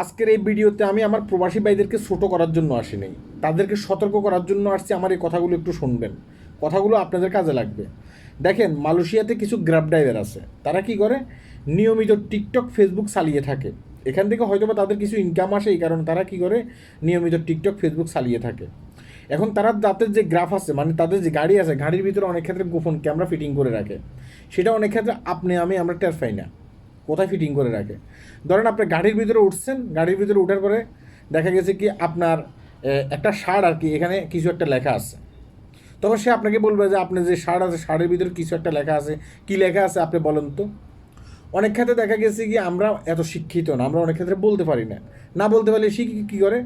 আজকের এই ভিডিওতে আমি আমার প্রবাসী ভাইদেরকে ছোট করার জন্য আসিনি। তাদেরকে সতর্ক করার জন্য আসছি, আমার এই কথাগুলো একটু শুনবেন। কথাগুলো আপনাদের কাজে লাগবে। দেখেন, মালয়েশিয়াতে কিছু গ্রাব ড্রাইভার আছে। তারা কি করে? নিয়মিত টিকটক ফেসবুক চালিয়ে থাকে। এখান থেকে হয়তো বা তাদের কিছু ইনকাম আসে, এই কারণে তারা কি করে? নিয়মিত টিকটক ফেসবুক চালিয়ে থাকে। এখন তারা তাদের যে গ্রাফ আছে মানে তাদের যে গাড়ি আছে, গাড়ির ভিতরে অনেক ক্ষেত্রে গোপন ক্যামেরা ফিটিং করে রাখে। সেটা অনেক ক্ষেত্রে আপনি, আমি, আমরা টের পাই না। কোথায় ফিটিং করে রাখে? ধরেন আপনি গাড়ির ভিতরে উঠছেন, গাড়ির ভিতরে উঠার পরে দেখা গেছে কি আপনার একটা শার্ট আর কি এখানে কিছু একটা লেখা আছে। তখন সে আপনাকে বলবে যে আপনি যে শার্ট আছে শার্টের ভিতরে কিছু একটা লেখা আছে। কি লেখা আছে আপনি বলেন তো? অনেক ক্ষেত্রে দেখা গেছে কি আমরা এত শিক্ষিত না, আমরা অনেক ক্ষেত্রে বলতে পারি না। না বলতে পারলে সে কি- করে?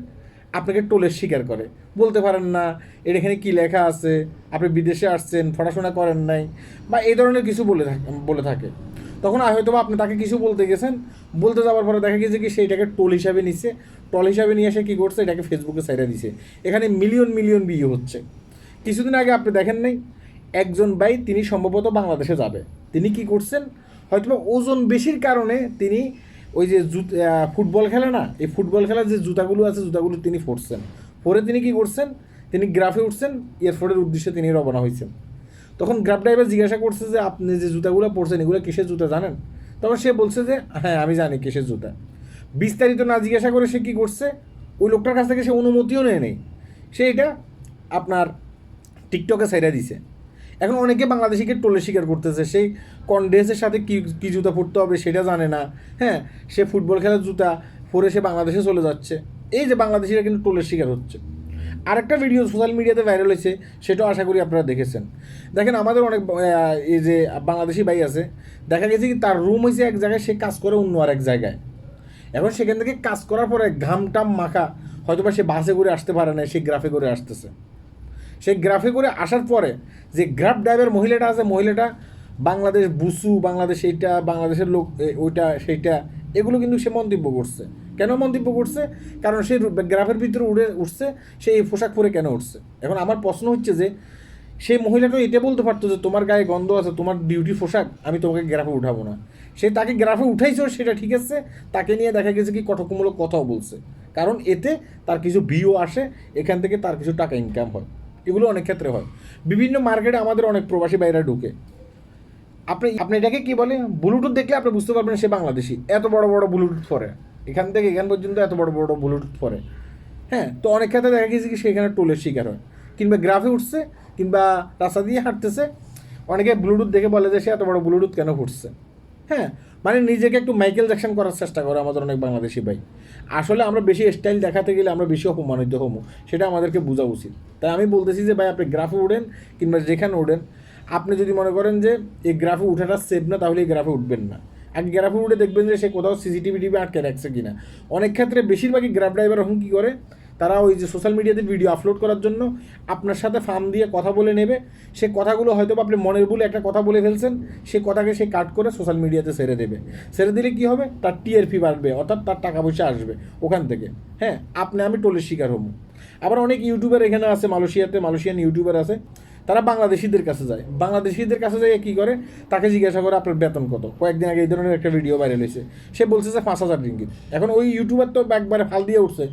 আপনাকে টোলের স্বীকার করে। বলতে পারেন না, এর এখানে কী লেখা আছে? আপনি বিদেশে আসছেন, পড়াশোনা করেন নাই? বা এই ধরনের কিছু বলে থাকে বলে থাকে। তখন হয়তো আপনি তাকে কিছু বলতে গেছেন। বলতে যাওয়ার পরে দেখা গেছে কি সেইটাকে টোল হিসাবে নিচ্ছে। টোল হিসাবে নিয়ে এসে কী করছে? এটাকে ফেসবুকে সাইডে দিছে। এখানে মিলিয়ন মিলিয়ন বিয়ে হচ্ছে। কিছুদিন আগে আপনি দেখেন নাই? একজন ভাই, তিনি সম্ভবত বাংলাদেশে যাবে। তিনি কি করছেন? হয়তোবা ওজন বেশির কারণে তিনি ওই যে ফুটবল খেলে না? এই ফুটবল খেলার যে জুতাগুলো আছে, জুতাগুলো তিনি পরছেন পরে তিনি কি করছেন? তিনি গ্রাফে উঠছেন। এয়ারফোর্টের উদ্দেশ্যে তিনি রওনা হয়েছেন তখন গ্রাফ ড্রাইভার জিজ্ঞাসা করছে যে, আপনি যে জুতাগুলো পরছেন, এগুলো কিসের জুতা জানেন? তখন সে বলছে যে হ্যাঁ আমি জানি কিসের জুতা। বিস্তারিত না জিজ্ঞাসা করে সে কী করছে, ওই লোকটার কাছ থেকে সে অনুমতিও নেয় নেই। সে এটা আপনার টিকটকে সাইডা দিছে। এখন অনেকে বাংলাদেশিকে টোলে স্বীকার করতেছে, সেই কনডেন্সের সাথে কী কী জুতা পরতে হবে সেটা জানে না। হ্যাঁ সে ফুটবল খেলার জুতা পরে সে বাংলাদেশে চলে যাচ্ছে। এই যে বাংলাদেশিরা কিন্তু টোলের শিকার হচ্ছে। আরেকটা ভিডিও সোশ্যাল মিডিয়াতে ভাইরাল হয়েছে, সেটাও আশা করি আপনারা দেখেছেন। দেখেন, আমাদের অনেক এই যে বাংলাদেশি ভাই আছে, দেখা গেছে কি তার রুম হয়েছে এক জায়গায়, সে কাজ করে অন্য আরেক জায়গায়। এখন সেখান থেকে কাজ করার পরে ঘামটাম মাখা হয়তো বা সে বাসে করে আসতে পারে না সে গ্রাফে করে আসতেছে। সেই গ্রাফে করে আসার পরে যে গ্রাফ ড্রাইভার মহিলাটা আছে, মহিলাটা বাংলাদেশ বুসু, বাংলাদেশ এইটা, বাংলাদেশের লোক ওইটা, সেইটা, এগুলো কিন্তু সে মন্তব্য করছে। কেন মন্তব্য করছে? কারণ সে গ্রাফের ভিতরে উড়ে উঠছে সে এই পোশাক পরে কেন উঠছে? এখন আমার প্রশ্ন হচ্ছে যে, সেই মহিলাটা এটা বলতে পারতো যে, তোমার গায়ে গন্ধ আছে, তোমার ডিউটি পোশাক, আমি তোমাকে গ্রাফে উঠাবো না। সে তাকে গ্রাফে উঠাইছো সেটা ঠিক আছে, তাকে নিয়ে দেখা গেছে কি কটকমূলক কথাও বলছে। কারণ এতে তার কিছু ভিউ আসে, এখান থেকে তার কিছু টাকা ইনকাম হয়। এগুলো অনেক ক্ষেত্রে হয়। বিভিন্ন মার্কেটে আমাদের অনেক প্রবাসী বাইরা ঢুকে। আপনি আপনি এটাকে কি বলে? ব্লুটুথ দেখলে আপনি বুঝতে পারবেন সে বাংলাদেশি। এত বড় বড় ব্লুটুথ পরে। এখান থেকে এখান পর্যন্ত এত বড় বড় ব্লুটুথ পরে হ্যাঁ তো অনেক ক্ষেত্রে দেখা গেছে কি সেখানে টোলের শিকার হয়। কিংবা গ্রাফে উঠছে, কিংবা রাস্তা দিয়ে হাঁটতেছে। অনেকে ব্লুটুথ দেখে বলে যে সে এত বড় ব্লুটুথ কেন ফুটছে হ্যাঁ মানে নিজেকে একটু মাইকেল জ্যাকসন করার চেষ্টা করে আমাদের অনেক বাংলাদেশি ভাই। আসলে আমরা বেশি স্টাইল দেখাতে গেলে আমরা বেশি অপমানিত হব, সেটা আমাদেরকে বোঝা উচিত। তাই আমি বলতেছি যে ভাই, আপনি গ্রাফে উঠেন, কিংবা যেখানে উঠেন, আপনি যদি মনে করেন যে এই গ্রাফে উঠাটা সেফ না, তাহলে এই গ্রাফে উঠবেন না। আগে গ্রাফে উঠে দেখবেন যে সে কোথাও সিসিটিভি টিভি আটকে রাখছে কিনা। অনেক ক্ষেত্রে বেশিরভাগই গ্রাফ ড্রাইভার এখন কী করে। তারা ওই যে সোশ্যাল মিডিয়াতে ভিডিও আপলোড করার জন্য আপনার সাথে ফার্ম দিয়ে কথা বলে নেবে। সে কথাগুলো হয়তো আপনি মনের বলে একটা কথা বলে ফেলছেন। সে কথাকে সে কাট করে সোশ্যাল মিডিয়াতে ছেড়ে দেবে। ছেড়ে দিলে কী হবে? তার টিআরপি বাড়বে, অর্থাৎ তার টাকা পয়সা আসবে ওখান থেকে। হ্যাঁ আপনি, আমি টোলের শিকার হব। আবার অনেক ইউটিউবার এখানে আছে, মালয়েশিয়াতে মালয়েশিয়ান ইউটিউবার আছে। তারা বাংলাদেশিদের কাছে যায়। বাংলাদেশিদের কাছে যায় কী করে? তাকে জিজ্ঞাসা করে, আপনার বেতন কত? কয়েকদিন আগে এই ধরনের একটা ভিডিও ভাইরাল হয়েছে। সে বলছে যে পাঁচ হাজার রিঙ্গিত। এখন ওই ইউটিউবার তো একবারে ফাল দিয়ে উঠছে।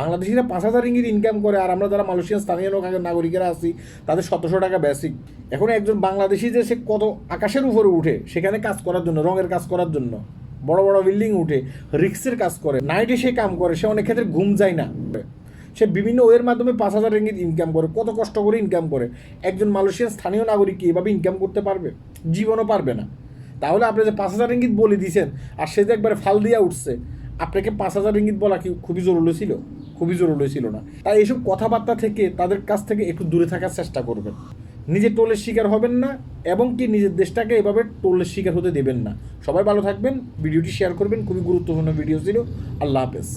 বাংলাদেশিরা পাঁচ হাজার রিঙ্গিত ইনকাম করে, আর আমরা যারা মালয়েশিয়ান, স্থানীয় লোক নাগরিকেরা আছি, তাদের সতেরোশো টাকা বেসিক এখন একজন বাংলাদেশি যে সে কত আকাশের উপরে উঠে, সেখানে কাজ করার জন্য, রঙের কাজ করার জন্য, বড় বড় বিল্ডিং উঠে রিক্সের কাজ করে নাইটে সে কাম করে, সে অনেক ক্ষেত্রে ঘুম যায় না। সে বিভিন্ন ওয়ের মাধ্যমে পাঁচ হাজার রিঙ্গিত ইনকাম করে, কত কষ্ট করে ইনকাম করে। একজন মালয়েশিয়ান স্থানীয় নাগরিক কি এভাবে ইনকাম করতে পারবে? জীবনও পারবে না। তাহলে আপনি যে পাঁচ হাজার রিঙ্গিত বলে দিয়েছেন আর সে যে একবারে ফাল দিয়া উঠছে, আপনাকে পাঁচ হাজার রিঙ্গিত বলা কি খুবই জরুরি ছিল? খুবই জরুরি ছিল না। তাই এইসব কথাবার্তা থেকে তাদের কাছ থেকে একটু দূরে থাকার চেষ্টা করবেন। নিজে টোলের শিকার হবেন না, এবং কি নিজের দেশটাকে এভাবে টোলের শিকার হতে দেবেন না। সবাই ভালো থাকবেন, ভিডিওটি শেয়ার করবেন, খুবই গুরুত্বপূর্ণ ভিডিও ছিল। আল্লাহ হাফেজ।